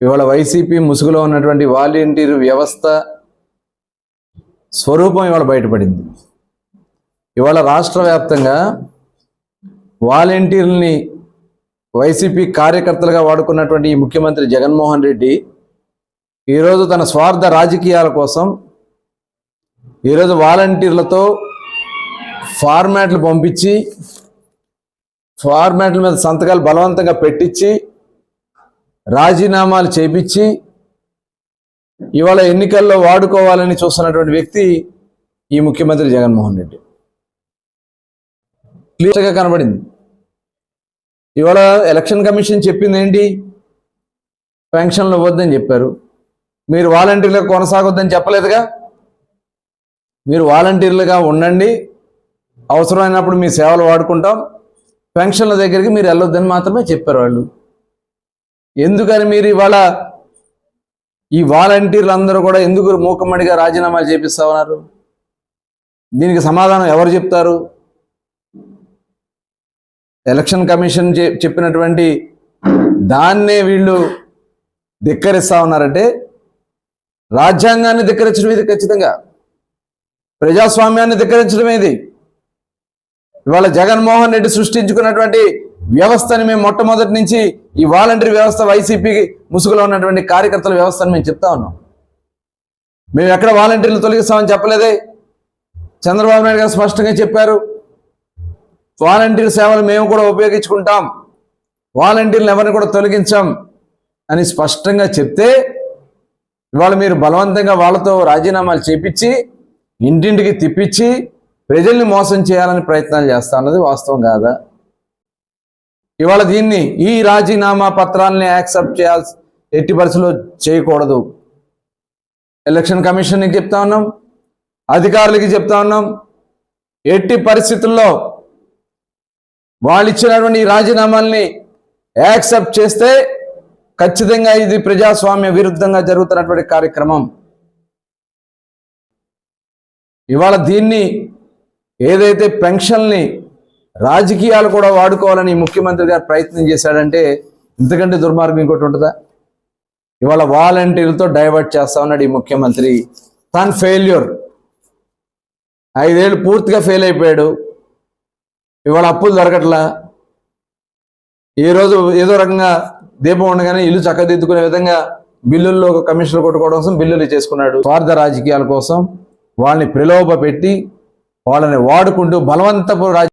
ఇవాళ వైసీపీ ముసుగులో ఉన్నటువంటి వాలంటీర్ వ్యవస్థ స్వరూపం ఇవాళ బయటపడింది. ఇవాళ రాష్ట్ర వ్యాప్తంగా వాలంటీర్ని వైసీపీ కార్యకర్తలుగా వాడుకున్నటువంటి ఈ ముఖ్యమంత్రి జగన్మోహన్ రెడ్డి ఈరోజు తన స్వార్థ రాజకీయాల కోసం ఈరోజు వాలంటీర్లతో ఫార్మాట్లు పంపించి ఫార్మాట్ల మీద సంతకాలు బలవంతంగా పెట్టించి రాజీనామాలు చేపించి ఇవాళ ఎన్నికల్లో వాడుకోవాలని చూస్తున్నటువంటి వ్యక్తి ఈ ముఖ్యమంత్రి జగన్మోహన్ రెడ్డి. క్లియర్గా కనబడింది. ఇవాళ ఎలక్షన్ కమిషన్ చెప్పింది ఏంటి పెన్షన్లు ఇవ్వద్దని చెప్పారు. మీరు వాలంటీర్లుగా కొనసాగొద్దని చెప్పలేదుగా? మీరు వాలంటీర్లుగా ఉండండి. అవసరమైనప్పుడు మీ సేవలు వాడుకుంటాం. పెన్షన్ల దగ్గరికి మీరు వెళ్ళొద్దని మాత్రమే చెప్పారు వాళ్ళు. ఎందుకని మీరు ఇవాళ ఈ వాలంటీర్లు అందరూ కూడా ఎందుకు మూకమ్మడిగా రాజీనామాలు చేపిస్తా ఉన్నారు? దీనికి సమాధానం ఎవరు చెప్తారు? ఎలక్షన్ కమిషన్ చెప్పినటువంటి దాన్నే వీళ్ళు ధిక్కరిస్తా ఉన్నారంటే రాజ్యాంగాన్ని ధిక్కరించడం ఇది ఖచ్చితంగా. ప్రజాస్వామ్యాన్ని ధిక్కరించడం ఇది. ఇవాళ జగన్మోహన్ రెడ్డి సృష్టించుకున్నటువంటి వ్యవస్థని మేము మొట్టమొదటి నుంచి ఈ వాలంటరీ వ్యవస్థ వైసీపీ ముసుగులో ఉన్నటువంటి కార్యకర్తల వ్యవస్థను మేము చెప్తా ఉన్నాం. మేము ఎక్కడ వాలంటీర్లు తొలగిస్తామని చెప్పలేదే. చంద్రబాబు నాయుడు గారు స్పష్టంగా చెప్పారు వాలంటీర్ సేవలు మేము కూడా ఉపయోగించుకుంటాం వాలంటీర్లు ఎవరిని కూడా తొలగించాం అని స్పష్టంగా చెప్తే ఇవాళ మీరు బలవంతంగా వాళ్ళతో రాజీనామాలు చేపించి ఇంటింటికి తిప్పించి ప్రజల్ని మోసం చేయాలని ప్రయత్నాలు చేస్తా అన్నది వాస్తవం కాదా? ఇవాళ దీన్ని ఈ రాజీనామా పత్రాలని యాక్సెప్ట్ చేయాల్సి ఎట్టి పరిస్థితుల్లో చేయకూడదు. ఎలక్షన్ కమిషన్కి చెప్తా ఉన్నాం అధికారులకి చెప్తా ఉన్నాం ఎట్టి పరిస్థితుల్లో వాళ్ళు ఇచ్చినటువంటి రాజీనామాల్ని యాక్సెప్ట్ చేస్తే ఖచ్చితంగా ఇది ప్రజాస్వామ్య విరుద్ధంగా జరుగుతున్నటువంటి కార్యక్రమం. ఇవాళ దీన్ని ఏదైతే పెన్షన్ని రాజకీయాలు కూడా వాడుకోవాలని ముఖ్యమంత్రి గారు ప్రయత్నం చేశాడంటే ఇంతకంటే దుర్మార్గం ఇంకోటి ఉంటుందా? ఇవాళ వాలంటీర్లతో డైవర్ట్ చేస్తా ఉన్నాడు ఈ ముఖ్యమంత్రి. తన ఫెయిల్యూర్ ఐదేళ్ళు పూర్తిగా ఫెయిల్ అయిపోయాడు. ఇవాళ అప్పులు దొరకట్లా. ఈరోజు ఏదో రకంగా దీపం ఉండగానే ఇల్లు చక్కదిద్దుకునే విధంగా బిల్లుల్లో ఒక కమిషనర్ కొట్టుకోవడం కోసం బిల్లులు చేసుకున్నాడు స్వార్థ రాజకీయాల కోసం వాళ్ళని ప్రలోభ పెట్టి వాళ్ళని వాడుకుంటూ బలవంతపు రాజ